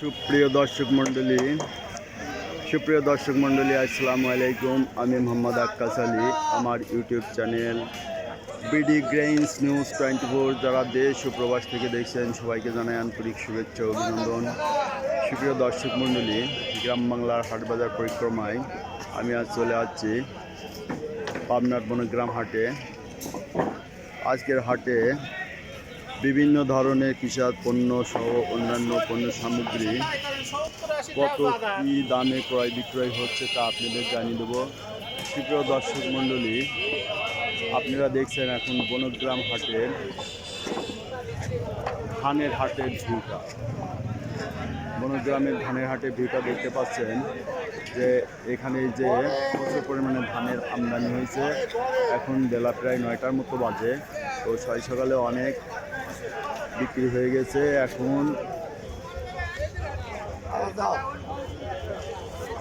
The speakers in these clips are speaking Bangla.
সুপ্রিয় দর্শক মণ্ডলী, সুপ্রিয় দর্শক মণ্ডলী, আসসালামু আলাইকুম। আমি মোহাম্মদ আক্কাস আলী। আমার YouTube channel BD grains news twenty four যারা দেশ ও প্রবাস থেকে দেখছেন, সবাইকে জানাই আন্তরিক শুভেচ্ছা অভিনন্দন। সুপ্রিয় দর্শক মণ্ডলী, গ্রাম বাংলার হাটবাজার পরিক্রমায় আমি আজ চলে আসছি পাবনার বনগ্রাম হাটে। আজকের হাটে বিভিন্ন ধরনের কৃষক পণ্য সহ অন্যান্য পণ্য সামগ্রী কত কী দামে ক্রয় বিক্রয় হচ্ছে তা আপনাদের জানিয়ে দেবো। সুপ্রিয় দর্শক মণ্ডলী, আপনারা দেখছেন এখন বনগ্রাম হাটের, ধানের হাটের ভিউটা। বনগ্রামের ধানের হাটের ভিউটা দেখতে পাচ্ছেন যে এখানে যে প্রচুর পরিমাণে ধানের আমদানি হয়েছে। এখন বেলা প্রায় নয়টার মতো বাজে। তো ছয় সকালে অনেক বিক্রি হয়ে গেছে, এখন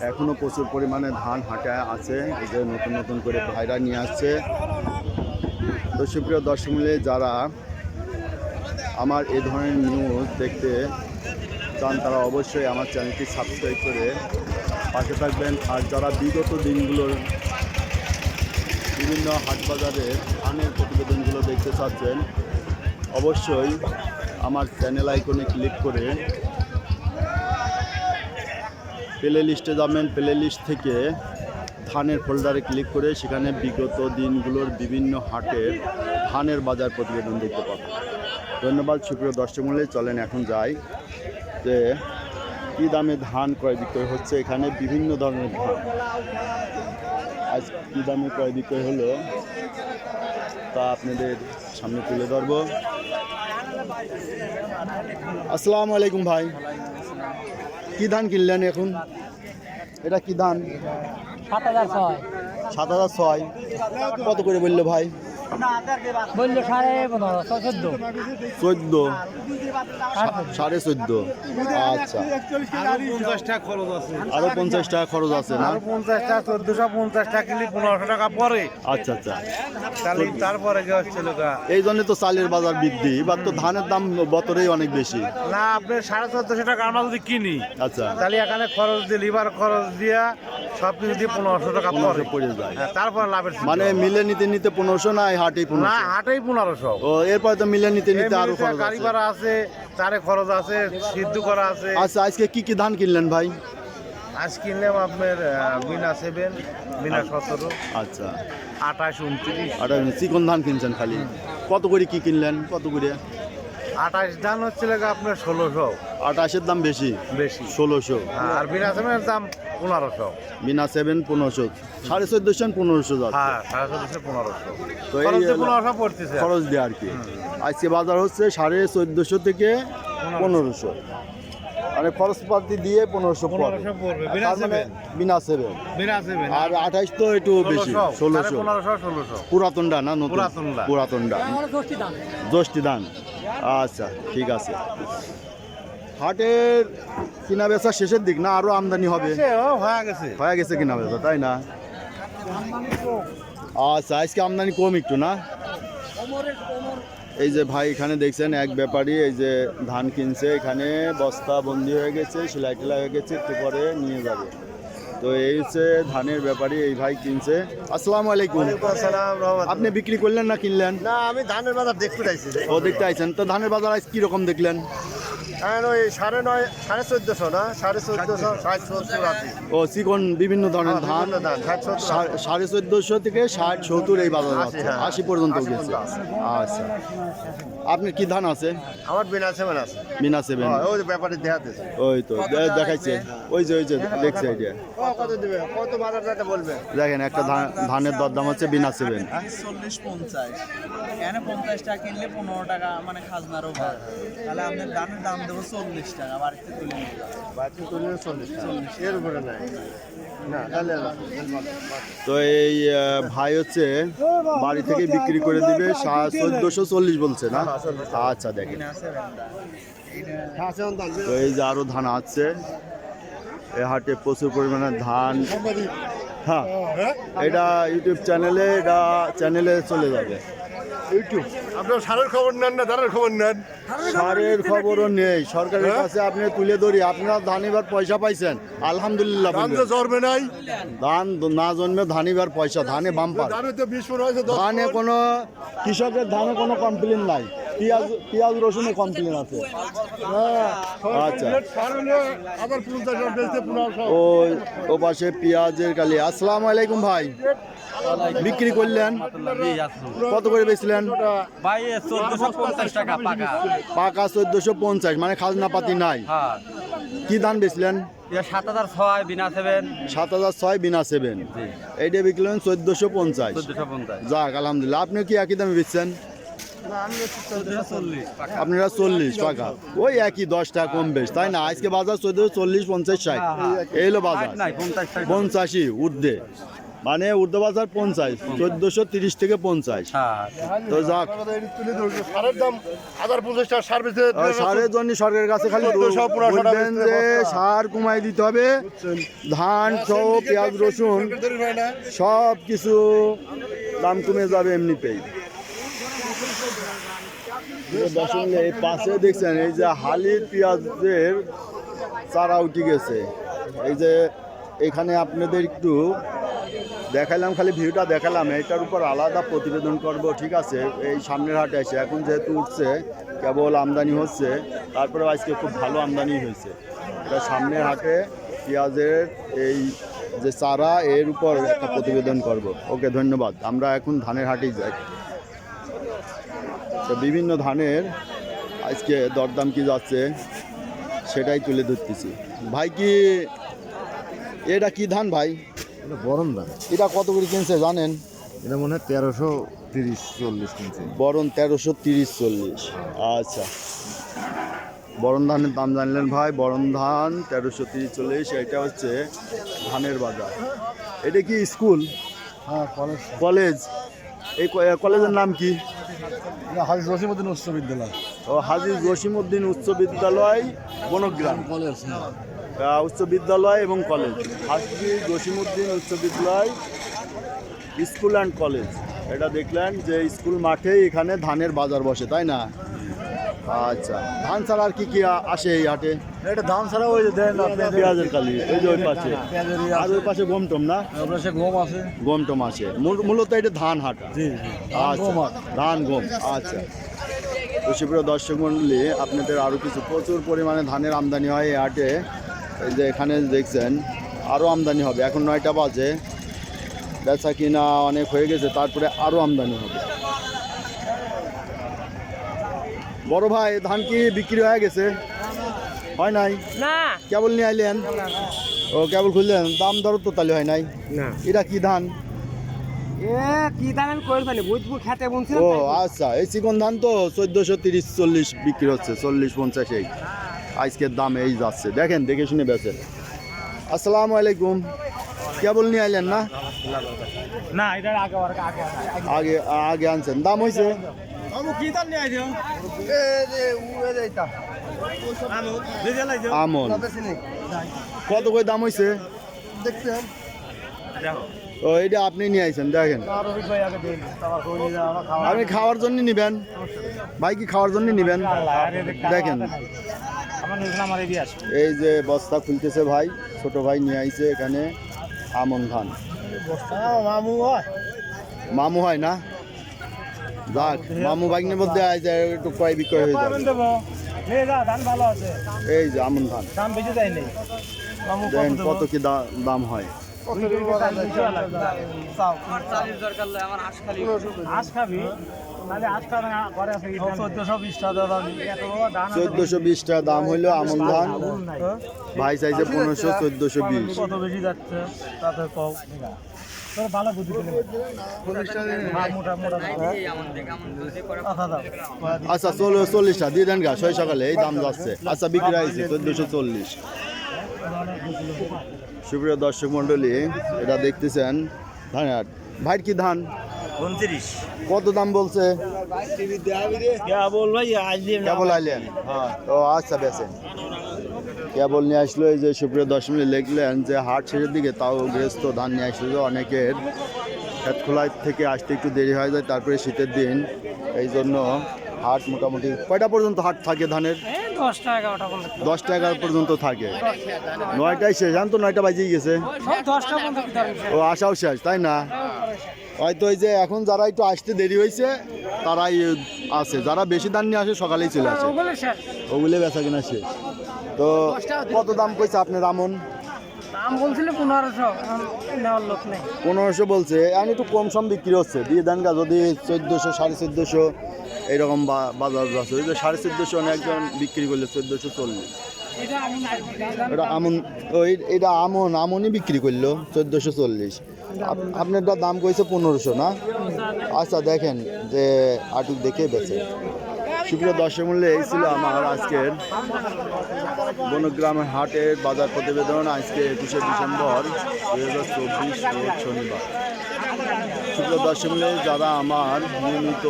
এখনও প্রচুর পরিমাণে ধান হাঁটায় আছে যে নতুন নতুন করে ভাইরা নিয়ে আসছে। তো সুপ্রিয় দর্শক মিলে যারা আমার এ ধরনের নিউজ দেখতে চান, তারা অবশ্যই আমার চ্যানেলটি সাবস্ক্রাইব করে পাশে থাকবেন। আর যারা বিগত দিনগুলোর বিভিন্ন হাট বাজারের ধানের প্রতিবেদনগুলো দেখতে চাচ্ছেন অবশ্যই আমার চ্যানেল আইকনে ক্লিক করে প্লে লিস্টে যাবেন। প্লে লিস্ট থেকে ধানের ফোল্ডারে ক্লিক করে সেখানে বিগত দিনগুলোর বিভিন্ন হাটের ধানের বাজার প্রতিবেদন দেখতে পাবেন। ধন্যবাদ, সুপ্রিয় দর্শক মূল্যে চলেন এখন যাই যে কী দামে ধান ক্রয় বিক্রয় হচ্ছে। এখানে বিভিন্ন ধরনের ধান। আজ কী দামে ক্রয় বিক্রয় হলো? তা আপনাদের সামনে তুলে ধরবো। আসসালামু আলাইকুম ভাই। কি ধান কিনলেন এখন? এটা কি ধান? সাত হাজার ছয়। সাত হাজার ছয়। কত করে বলল ভাই? বলল সাড়ে পনেরো চোদ্দ। চোদ্দ? সাড়ে চোদ্দ। আচ্ছা। পঞ্চাশ টাকা খরচ আছে। আরও পঞ্চাশ টাকা খরচ আছে না? পঞ্চাশ টাকা চোদ্দশো পঞ্চাশ টাকা কিনলে পনেরোশো টাকা পরে। আচ্ছা আচ্ছা। তাহলে তারপরে কি হচ্ছে এই জন্য তো চালের বাজার বৃদ্ধি এবার তো ধানের দাম বতরেই অনেক বেশি। না আপনি সাড়ে চোদ্দশো টাকা আমরা যদি কিনি আচ্ছা। তাহলে এখানে খরচ দিয়ে লিভার খরচ দিয়া সব কিছু দিয়ে পনেরোশো টাকা পরে। পড়ে যায়। হ্যাঁ, তারপর লাভের মানে মিলে নিতে নিতে পনেরোশো না হাটেই না পনেরোশো হাটেই পনেরোশো। ও এরপরে তো মিলে নিতে নিতে আরও খরচ গাড়ি আছে ভাড়া আছে তারে খরচ আছে সিদ্ধ করা আছে। আচ্ছা আজকে কি কি ধান কিনলেন ভাই? আজ কিনলাম আপনার আহ, বিনা সেভেন বিনা সতেরো আচ্ছা। আঠাশ উনত্রিশ। আর চিকন ধান কিনছেন খালি? কত করে কি কিনলেন? কত করে? আঠাশ ধান হচ্ছে লাগে আপনার ষোলোশো। আটাশের দাম বেশি। বেশি। ষোলোশো। আর বিনা সেভেনের দাম পনেরোশো। বিনা সেভেন পনেরোশো। সাড়ে চোদ্দোশো পনেরোশো হ্যাঁ সাড়ে চোদ্দশো পনেরোশো। তো এই পনেরোশো পড়তেছে। খরচ দিয়ে আর কি। আজকে বাজার হচ্ছে সাড়ে চোদ্দোশো থেকে পনেরোশো। মানে খরচপাতি দিয়ে পনেরোশো পনেরোশো বিনা মানে সেভেন। বিনা সেভেন। আর আঠাশ তো একটু বেশি ষোলোশো। পুরাতনটা না নতুন? পুরাতনটা। দশটি দান আচ্ছা ঠিক আছে। হাটের কিনা বেচা শেষের দিক না আরও আমদানি হবে? হয়ে গেছে। হয়ে গেছে কিনা বেচা তাই না? আচ্ছা আজকে আমদানি কম একটু না? এই যে ভাই এখানে দেখছেন এক ব্যাপারী এই যে ধান কিনছে এখানে বস্তা বন্দি হয়ে গেছে সেলাই টেলাই হয়ে গেছে একটু পরে নিয়ে যাবে। তো এই হচ্ছে ধানের ব্যাপারে এই ভাই কিনছে। আসসালাম আলাইকুম। আপনি বিক্রি করলেন না কিনলেন? না আমি ধানের বাজার দেখতে চাইছি। ও দেখতে আইছেন। তো ধানের বাজার আজ কীরকম দেখলেন? এখন ওই সাড়ে নয় সাড়ে চোদ্দশো না? সাড়ে চোদ্দশো ষাট সত্তর আছে ও চিকন বিভিন্ন ধরনের ধান। বিভিন্ন ধান, সাড়ে চোদ্দশো। থেকে ষাট সত্তর এই বাজার আছে হ্যাঁ। আশি পর্যন্ত গেছে। আচ্ছা। আপনার কি ধান আছে? আমার বিনা সেভেন আছে। সেভেন। হ্যাঁ, ওই ব্যাপারে দেখাতে ওই তো দেখাইছে। ওই যে ওই যে দেখছে এই কত দিবে? কত বাজার দাটা বলবে? দেখেন একটা ধান- ধানের দরদাম হচ্ছে বিনা সেভেন। চল্লিশ পঞ্চাশ। এখানে পঞ্চাশ টাকা কিনলে পনেরো টাকা মানে খাজনারও তাহলে আপনার দামের দাম দেবো চল্লিশ টাকা বাড়িতে তুলে যাব। বাচ্চা চল্লিশ চল্লিশ এর উপরে নাই। না তাহলে তো এই ভাই হচ্ছে বাড়ি থেকে বিক্রি করে দিবে চোদ্দশো চল্লিশ বলছে না? আচ্ছা দেখেন। হ্যাঁ। তো এই যে আরও ধান আছে এ হাটে প্রচুর পরিমাণে ধান। হ্যাঁ। এটা ইউটিউব চ্যানেলে এটা চ্যানেলে চলে যাবে। ইউটিউব। আপনার সারের খবর নেন না ধানের খবর নেন? সারের খবরও নেই। সরকারের কাছে আপনি তুলে ধরি। আপনারা ধান এবার পয়সা পাইছেন। আলহামদুলিল্লাহ ধান তো। জন্মে নাই। ধান না জন্মে ধান এবার পয়সা ধানে বাম্পার। ধানে তো বিশ হয়েছে ধানে কোনো কৃষকের ধানে কোনো কমপ্লেন নাই। পেঁয়াজ পেঁয়াজ রসুনে কমপ্লেন আছে। হ্যাঁ, আচ্ছা। ওই ও পাশে পেঁয়াজের কালি। আসসালামু আলাইকুম ভাই। বিক্রি করলেন? কত করে বেচলেন? পাকা। চোদ্দশো পঞ্চাশ মানে খাজনা পাতি নাই। হ্যাঁ। কি ধান বেচলেন? সাত হাজার ছয় বিনা সেভেন। সাত হাজার ছয় বিনা সেভেন। এইটা বিকলেন চোদ্দশো পঞ্চাশ। যাক আলহামদুলিল্লাহ। আপনি কি একই দামে বেচছেন? আপনারা চল্লিশ টাকা ওই একই দশ টাকা কম বেশ তাই না? আজকে বাজার চোদ্দশো চল্লিশ পঞ্চাশ ষাট। এই হলো বাজার। পঞ্চাশ ঊর্ধ্বে। মানে ঊর্ধ্ব বাজার পঞ্চাশ চোদ্দশো তিরিশ থেকে পঞ্চাশ। হ্যাঁ। তো যাক। সারের জন্য সরকারের কাছে খালি বলবেন যে সার কমাই দিতে হবে। ধান সহ পেঁয়াজ রসুন সব কিছু দাম কমে যাবে এমনিতেই। এই পাশে দেখছেন এই যে হালির পেঁয়াজের চারা উঠে গেছে। এই যে এখানে আপনাদের একটু দেখালাম খালি ভিউটা দেখালাম এটার উপর আলাদা প্রতিবেদন করব, ঠিক আছে? এই সামনের হাটে এসে, এখন যেহেতু উঠছে, কেবল আমদানি হচ্ছে তারপরে আজকে খুব ভালো আমদানি হয়েছে। এটা সামনের হাটে পেঁয়াজের এই যে চারা, এর উপর একটা প্রতিবেদন করব। ওকে, ধন্যবাদ। আমরা এখন ধানের হাটেই যাই। তো বিভিন্ন ধানের আজকে দরদাম কি যাচ্ছে, সেটাই তুলে ধরতেছি। ভাই কি, এটা কি ধান ভাই? এটা বরণ দাম এটা কত করে কিনছে জানেন? এটা মনে হয় তেরোশো তিরিশ চল্লিশ কিনছে। বরণ তেরোশো তিরিশ চল্লিশ। আচ্ছা। বরণ ধানের দাম জানলেন ভাই বরণ ধান তেরোশো তিরিশ চল্লিশ এটা হচ্ছে ধানের বাজার। এটা কি স্কুল? হ্যাঁ কলেজ। কলেজ। এই কলেজের নাম কি? হাজি রসিমুদ্দিন উচ্চ বিদ্যালয়। ও হাজি জসিমউদ্দিন উচ্চ বিদ্যালয় বনগ্রাম। কলেজ উচ্চ বিদ্যালয় এবং কলেজ। হাজি জসিমউদ্দিন উচ্চ বিদ্যালয় স্কুল অ্যান্ড কলেজ। এটা দেখলেন যে স্কুল মাঠেই এখানে ধানের বাজার বসে তাই না? আচ্ছা ধান ছাড়া আর কি কি আসে এই হাটে? এটা দাম ছাড়া ওই যে দেন পেঁয়াজের কালি এই যে ওই পাশে। আর ওই পাশে গমটম না? আপনার গম আছে। গমটম আসে। মূল- মূলত এটা ধান হাটা। জি আচ্ছা ধান গম আচ্ছা। তো সুপ্রিয় দর্শক মণ্ডলী আপনাদের আরও কিছু প্রচুর পরিমাণে ধানের আমদানি হয় এই হাটে। এই যে এখানে দেখছেন আরও আমদানি হবে। এখন নয়টা বাজে। বেচা কিনা অনেক হয়ে গেছে তারপরে আরও আমদানি হবে। বড় ভাই ধান কি বিক্রি হয়ে গেছে? হয় নাই? না। কেবল নিয়ে আইলেন? ও কেবল খুললেন? দাম দর তো তাহলে হয় নাই। না। এটা কি ধান? ও আচ্ছা এই চিকন ধান তো চোদ্দোশো তিরিশ চল্লিশ বিক্রি হচ্ছে চল্লিশ পঞ্চাশ এই। আজকের দাম এই যাচ্ছে। দেখেন দেখে শুনে বেচেন। আসসালামু আলাইকুম। কেবল নিয়ে আইলেন না? আগে আগে আগে আগে আনছেন। দাম হয়েছে আমু কি দাম নিয়ে আইছো? আমু বুঝে লাইছো আমন কত করে দাম হয়েছে দেখতেন দেখো। ও এটা আপনি নিয়ে আইছেন দেখেন। আপনি খাওয়ার জন্য নিবেন? ভাই কি খাওয়ার জন্য নিবেন? দেখেন। এই যে বস্তা খুলতেছে ভাই ছোট ভাই নিয়ে আইছে এখানে আমন ধান। মামু হয় মামু হয় না? যাক মামু বাইকের মধ্যে আইছে একটু ক্রয় বিক্রয় হয়ে যাবে। এই যে আমন ধান। দাম কত কি দাম হয়? আছে। চোদ্দশো বিশ টাকা দাম হইল আমন ধান। ভাই চাইছে পনেরোশো চোদ্দশো বিশ। কত বেশি যাচ্ছে? তাতে কও। ভালো বুদ্ধি দিলে। হ্যাঁ, মোটা মোটা আচ্ছা দাও। আচ্ছা চলো চল্লিশটা। দিয়ে দেন গা ছয় সকালে। এই দাম যাচ্ছে। আচ্ছা বিক্রি হয়েছে চোদ্দশো চল্লিশ। সুপ্রিয় দর্শক মণ্ডলী এটা দেখতেছেন ধানহাট। ভাইয়ের কি ধান? উনত্রিশ। কত দাম বলছে? কেবল আইলেন? ও আচ্ছা বেছেন কেবল নিয়ে আসলো এই যে সুপ্রিয় দশমী লিখলেন যে হাট শেষের দিকে তাও গৃহস্থ ধান নিয়ে আসলো যে অনেকের। খেতখোলায় থেকে আসতে একটু দেরি হয়ে যায় তারপরে শীতের দিন। এই জন্য হাট মোটামুটি কয়টা পর্যন্ত হাট থাকে ধানের? দশটা এগারোটা দশটা এগারো পর্যন্ত থাকে। নয়টায় শেষ জান তো নয়টা বাজিয়ে গেছে। ও আসাও শেষ তাই না? হয়তো ওই যে এখন যারা একটু আসতে দেরি হয়েছে তারাই আছে। যারা বেশি দান নিয়ে আসে সকালেই চলে আসে। ওগুলো বেচা কিনা শেষ। তো কত দাম কইছে আপনার আমন? দাম বলছিল পনেরোশো নেওয়ার লোক নেই। পনেরোশো বলছে। এখন একটু কম সম বিক্রি হচ্ছে। দিয়ে দেন গা যদি চোদ্দোশো সাড়ে চোদ্দোশো এইরকম বা- বাজার আছে। ওই যে সাড়ে চোদ্দোশো একজন বিক্রি করলে চোদ্দোশো চল্লিশ। এটা আমন ওই এটা আমন আমনই বিক্রি করল চোদ্দোশো চল্লিশ। আপ- আপনারটা দাম কইছে পনেরোশো না? আচ্ছা দেখেন যে আটুক দেখে বেছে সুপ্রিয় দর্শক মূল্যে এই ছিল আমার আজকের বনগ্রামের হাটের বাজার প্রতিবেদন আজকে একুশে ডিসেম্বর দু হাজার চব্বিশ শনিবার। সুপ্রিয় দর্শক মূল্যে যারা আমার নিয়মিত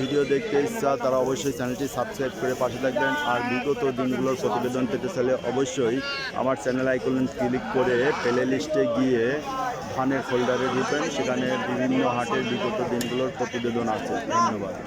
ভিডিও দেখতে ইচ্ছা, তারা অবশ্যই চ্যানেলটি সাবস্ক্রাইব করে পাশে থাকবেন। আর বিগত দিনগুলোর প্রতিবেদন পেতে চাইলে অবশ্যই আমার চ্যানেল আইকন ক্লিক করে প্লে লিস্টে গিয়ে ধানের ফোল্ডারে দিবেন সেখানে বিভিন্ন হাটের বিগত দিনগুলোর প্রতিবেদন আছে। ধন্যবাদ।